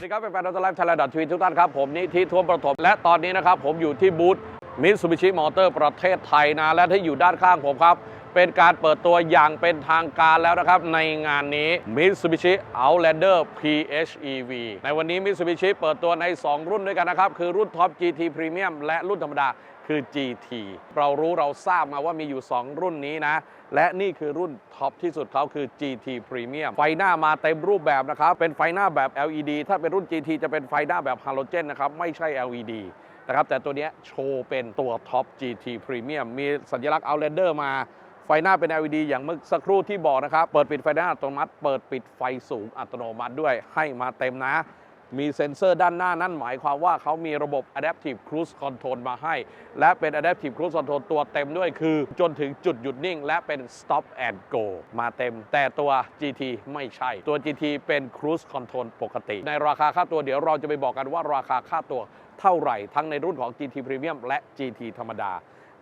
วัสดีครับแฟนๆดอทไลฟ์ไทยแลนด์ดอททีทุกท่านครับ ผมนิธิทวมประถม และตอนนี้นะครับ ผมอยู่ที่บูธมิตซูบิชิมอเตอร์ประเทศไทยนะ และที่อยู่ด้านข้างผมครับ เป็นการเปิดตัวอย่างเป็นทางการแล้วนะครับ ในงานนี้ Mitsubishi Outlander PHEV ในวันนี้ Mitsubishi เปิดตัวใน 2 รุ่นด้วยกันนะครับ คือรุ่นท็อป GT Premium และรุ่นธรรมดาคือ GT เรารู้เราทราบมาว่ามีอยู่ 2 รุ่นนี้นะ และนี่คือรุ่นท็อปที่สุดเขาคือ GT Premium ไฟหน้ามาเต็มรูปแบบนะครับ เป็นไฟหน้าแบบ LED ถ้าเป็นรุ่น GT จะเป็นไฟหน้าแบบฮาโลเจนนะครับ ไม่ใช่ LED นะครับ แต่ตัวนี้โชว์เป็นตัวท็อป GT Premium มีสัญลักษณ์ Outlander มาไฟหน้าเป็น LED อย่างเมื่อสักครู่ที่บอกนะครับ เปิดปิดไฟหน้าอัตโนมัติ เปิดปิดไฟสูงอัตโนมัติด้วย ให้มาเต็มนะ มีเซ็นเซอร์ด้านหน้านั่นหมายความว่าเขามีระบบ Adaptive Cruise Control มาให้ และเป็น Adaptive Cruise Control ตัวเต็มด้วยคือ จนถึงจุดหยุดนิ่ง และเป็น Stop and Go มาเต็ม แต่ตัว GT ไม่ใช่ ตัว GT เป็น Cruise Control ปกติ ในราคาค่าตัวเดี๋ยวเราจะไปบอกกันว่าราคาค่าตัวเท่าไหร่ ทั้งในรุ่นของ GT Premium และ GT ธรรมดา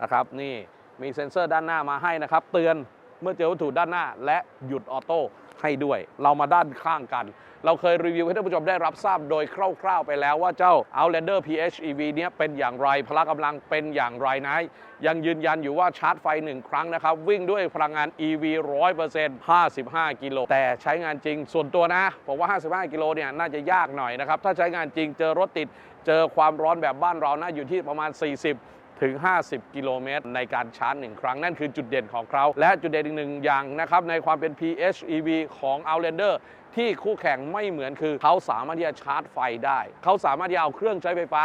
นะครับนี่มีเซ็นเซอร์ด้านหน้ามาให้นะครับเตือนเมื่อเจอวัตถุด้านหน้าและหยุดออโต้ ให้ด้วย เรามาด้านข้างกัน เราเคยรีวิวให้ท่านผู้ชมได้รับทราบโดยคร่าว ๆ ไปแล้วว่าเจ้า Outlander PHEV เนี้ยเป็นอย่างไรพละกำลังเป็นอย่างไรนะยังยืนยันอยู่ว่าชาร์จไฟ 1 ครั้งนะครับ วิ่งด้วยพลังงาน EV 100% 55 กิโล แต่ใช้งานจริงส่วนตัวนะ ผมว่า 55 กิโลเนี่ยน่าจะยากหน่อยนะครับ ถ้าใช้งานจริงเจอรถติด เจอความร้อนแบบบ้านเรานะอยู่ที่ประมาณ 40 ถึง 50 กิโลเมตร ในการชาร์จหนึ่งครั้ง นั่นคือจุดเด่นของเขา และจุดเด่นอีกหนึ่งอย่างนะครับ ในความเป็น PHEV ของ Outlander ที่คู่แข่งไม่เหมือนคือ เขาสามารถที่จะชาร์จไฟได้ เขาสามารถที่จะเอาเครื่องใช้ไฟฟ้า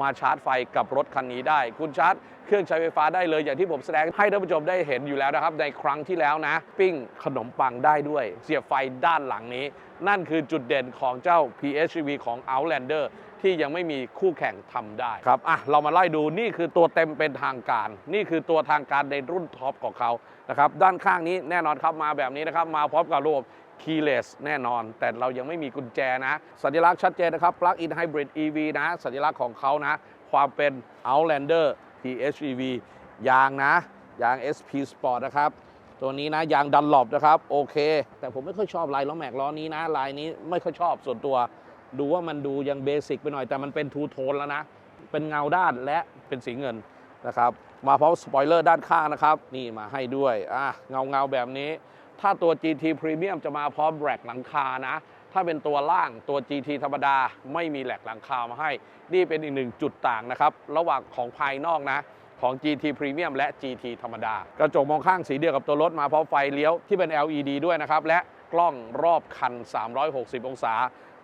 มาชาร์จไฟกับรถคันนี้ได้ คุณชาร์จเครื่องใช้ไฟฟ้าได้เลย อย่างที่ผมแสดงให้ท่านผู้ชมได้เห็นอยู่แล้วนะครับ ในครั้งที่แล้วนะ ปิ้งขนมปังได้ด้วย เสียบไฟด้านหลังนี้ นั่นคือจุดเด่นของเจ้า PHEV ของ Outlander ที่ยังไม่มีคู่แข่งทำได้ครับอะเรามาไล่ดูนี่คือตัวเต็มเป็นทางการ นี่คือตัวทางการในรุ่นท็อปของเขานะครับด้านข้างนี้แน่นอนครับมาแบบนี้นะครับมาพร้อมกับระบบ keyless แน่นอน แต่เรายังไม่มีกุญแจนะ สัญลักษณ์ชัดเจนนะครับ plug-in hybrid EV นะ สัญลักษณ์ของเขานะ ความเป็น Outlander PHEV ยางนะ ยาง SP Sport นะครับ ตัวนี้นะ ยางดันหลบนะครับ โอเค แต่ผมไม่ค่อยชอบลายล้อแม็กล้อนี้นะ ลายนี้ไม่ค่อยชอบส่วนตัว ดูว่ามันดูยังเบสิกไปหน่อยแต่มันเป็นทูโทนแล้วนะ เป็นเงาด้านและเป็นสีเงินนะครับ มาพร้อมสปอยเลอร์ด้านข้างนะครับ นี่มาให้ด้วยอะเงาเงาแบบนี้ ถ้าตัว GT Premium จะมาพร้อมแร็กหลังคานะ ถ้าเป็นตัวล่างตัว GT ธรรมดา ไม่มีแหลกหลังคามาให้ นี่เป็นอีกหนึ่งจุดต่างนะครับ ระหว่างของภายนอกนะของ GT Premium และ GT ธรรมดา กระจกมองข้างสีเดียวกับตัวรถมาพร้อมไฟเลี้ยวที่เป็น LED ด้วยนะครับ และกล้องรอบคัน 360 องศา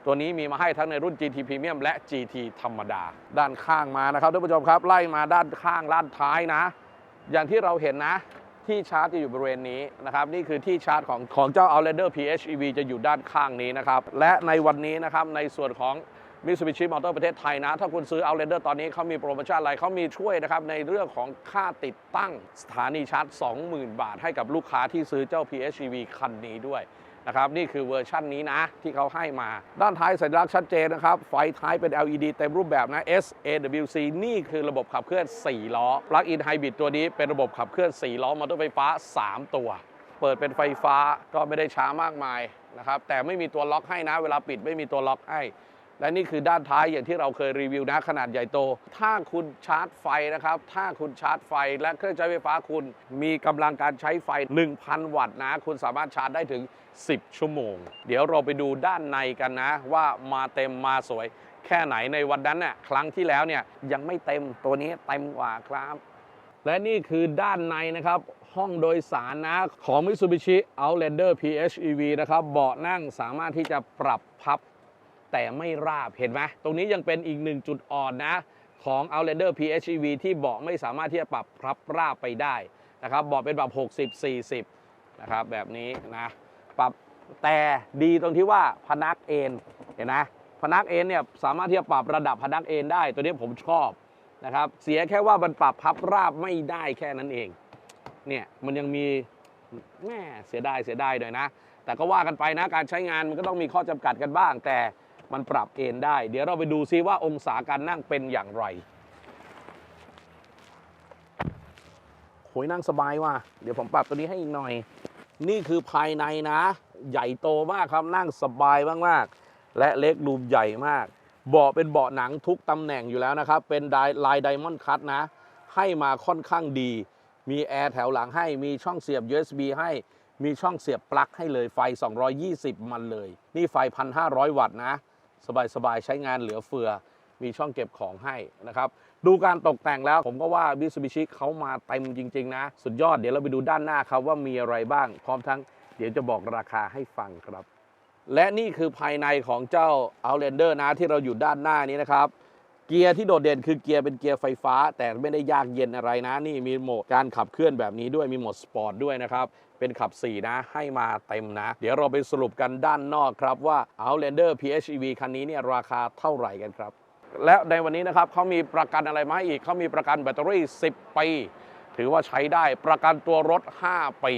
ตัวนี้มีมาให้ทั้งในรุ่น GT Premium และ GT ธรรมดา ด้านข้างมานะครับท่านผู้ชมครับไล่มาด้านข้างด้านท้ายนะ อย่างที่เราเห็นนะที่ชาร์จจะอยู่บริเวณนี้นะครับนี่คือที่ชาร์จของของเจ้า Outlander PHEV จะอยู่ด้านข้างนี้นะครับและในวันนี้นะครับในส่วนของ Mitsubishi Motor ประเทศไทยนะ ถ้าคุณซื้อ Outlander ตอนนี้เขามีโปรโมชั่นอะไรเขามีช่วยนะครับ ในเรื่องของค่าติดตั้งสถานีชาร์จ 20,000 บาทให้กับลูกค้าที่ซื้อเจ้า PHEV คันนี้ด้วย นะครับนี่คือเวอร์ชั่นนี้นะ ที่เขาให้มา ด้านท้ายสัญลักษณ์ชัดเจนนะครับ ไฟท้ายเป็น LED เต็มรูปแบบนะ SAWC นี่คือระบบขับเคลื่อน 4 ล้อ Plug-in Hybrid ตัวนี้เป็นระบบขับเคลื่อน 4 ล้อมอเตอร์ไฟฟ้า 3 ตัว เปิดเป็นไฟฟ้าก็ไม่ได้ช้ามากมายนะครับแต่ไม่มีตัวล็อกให้นะ เวลาปิดไม่มีตัวล็อกให้ และนี่คือด้านท้ายอย่างที่เราเคยรีวิวนะขนาดใหญ่โต ถ้าคุณชาร์จไฟนะครับ ถ้าคุณชาร์จไฟและเครื่องใช้ไฟฟ้าคุณมีกำลังการใช้ไฟ 1,000 วัตต์นะ คุณสามารถชาร์จได้ถึง 10 ชั่วโมง เดี๋ยวเราไปดูด้านในกันนะ ว่ามาเต็มมาสวย แค่ไหนในวันนั้นน่ะครั้งที่แล้วเนี่ยยังไม่เต็มตัวนี้เต็มกว่าครับและนี่คือด้านในนะครับ ห้องโดยสารนะของ Mitsubishi Outlander PHEV นะครับ เบาะนั่งสามารถที่จะปรับพับ แต่ไม่ราบเห็นไหมตรงนี้ยังเป็นอีกหนึ่งจุดอ่อนนะของ Outlander PHEV ที่เบาะไม่สามารถที่จะปรับพับราบไปได้นะครับเบาะเป็นแบบ 60 40 นะครับ แบบนี้นะปรับแต่ดีตรงที่ว่าพนักเอนเห็นไหมพนักเอนเนี่ยสามารถที่จะปรับระดับพนักเอนได้ ตัวนี้ผมชอบนะครับเสียแค่ว่ามันปรับพับราบไม่ได้แค่นั้นเองเนี่ยมันยังมีแม่เสียดายเสียดายหน่อยนะ แต่ก็ว่ากันไปนะการใช้งานมันก็ต้องมีข้อจำกัดกันบ้าง แต่ มันปรับเอนได้ เดี๋ยวเราไปดูซิว่าองศาการนั่งเป็นอย่างไรโหยนั่งสบายว่ะเดี๋ยวผมปรับตัวนี้ให้อีกหน่อย นี่คือภายในนะ ใหญ่โตมากครับนั่งสบายมากๆ และเล็กรูมใหญ่มากเบาะเป็นเบาะหนังทุกตำแหน่งอยู่แล้วนะครับ เป็นลายไดมอนด์คัตนะ ให้มาค่อนข้างดี มีแอร์แถวหลังให้ มีช่องเสียบ USB ให้ มีช่องเสียบปลั๊กให้เลยไฟ 220 มันเลย นี่ไฟ 1,500 วัตต์นะ สบายๆ ใช้งานเหลือเฟือ มีช่องเก็บของให้นะครับ ดูการตกแต่งแล้วผมก็ว่า Mitsubishi เขามาเต็มจริง ๆ นะ สุดยอดเดี๋ยวเราไปดูด้านหน้าครับว่ามีอะไรบ้าง พร้อมทั้งเดี๋ยวจะบอกราคาให้ฟังครับ และนี่คือภายในของเจ้า Outlander นะที่เราอยู่ด้านหน้านี้นะครับ เกียร์ที่โดดเด่นคือเกียร์เป็นเกียร์ไฟฟ้า แต่ไม่ได้ยากเย็นอะไรนะ นี่มีโหมดการขับเคลื่อนแบบนี้ด้วยมีโหมดสปอร์ตด้วยนะครับเป็นขับ 4 นะ ให้มาเต็มนะ เดี๋ยวเราไปสรุปกันด้านนอกครับว่า Outlander PHEV คันนี้เนี่ยราคาเท่าไหร่กันครับ และในวันนี้นะครับเขามีประกันอะไรมาให้อีกเขามีประกันแบตเตอรี่ 10 ปี ถือว่าใช้ได้ประกันตัวรถ 5 ปี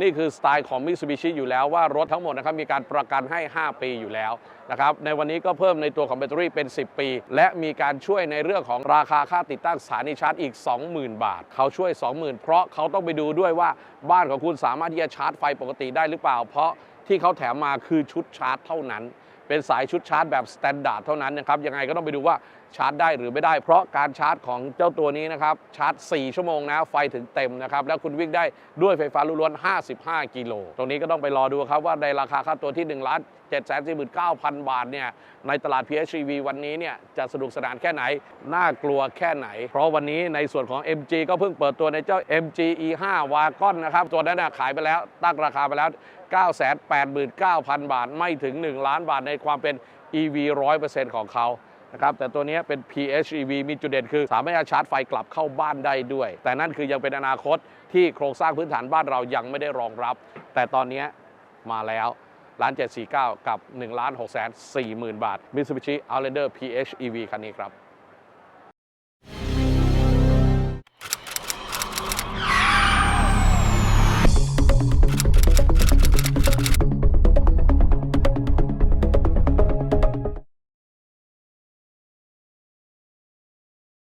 นี่คือสไตล์ของ Mitsubishi อยู่แล้วว่ารถทั้งหมดนะครับมีการประกันให้ 5 ปีอยู่แล้วนะครับในวันนี้ก็เพิ่มในตัวของแบตเตอรี่เป็น 10 ปี และมีการช่วยในเรื่องของราคาค่าติดตั้งสถานีชาร์จอีก 20,000 บาท เขาช่วย 20,000 เพราะเขาต้องไปดูด้วยว่าบ้านของคุณสามารถที่จะชาร์จไฟปกติได้หรือเปล่า เพราะที่เขาแถมมาคือชุดชาร์จเท่านั้น เป็นสายชุดชาร์จแบบสแตนดาร์ดเท่านั้นนะครับยังไงก็ต้องไปดูว่า ชาร์จได้หรือไม่ได้ เพราะการชาร์จของเจ้าตัวนี้นะครับ ชาร์จ 4 ชั่วโมงนะ ไฟถึงเต็มนะครับ แล้วคุณวิ่งได้ด้วยไฟฟ้าล้วน55 กิโล ตรงนี้ก็ต้องไปรอดูครับว่าในราคาค่าตัวที่1ล้าน7 4 9 0 0 0 บาทเนี่ย ในตลาด PHEV วันนี้เนี่ย จะสนุกสนานแค่ไหน น่ากลัวแค่ไหน เพราะวันนี้ในส่วนของ MG ก็เพิ่งเปิดตัวในเจ้า MG E5 Wagon นะครับ ตัวนั้นขายไปแล้ว ตั้งราคาไปแล้ว 989,000 บาท ไม่ถึง 1 ล้านบาทในความเป็น EV 100%ของเขา นะครับแต่ตัวนี้เป็น PHEV มีจุดเด่นคือสามารถชาร์จไฟกลับเข้าบ้านได้ด้วย แต่นั่นคือยังเป็นอนาคตที่โครงสร้างพื้นฐานบ้านเรายังไม่ได้รองรับ แต่ตอนนี้มาแล้วล้าน749 กับ1ล้าน6 4 0 0 0 0 บาท Mitsubishi Outlander PHEV คันนี้ครับ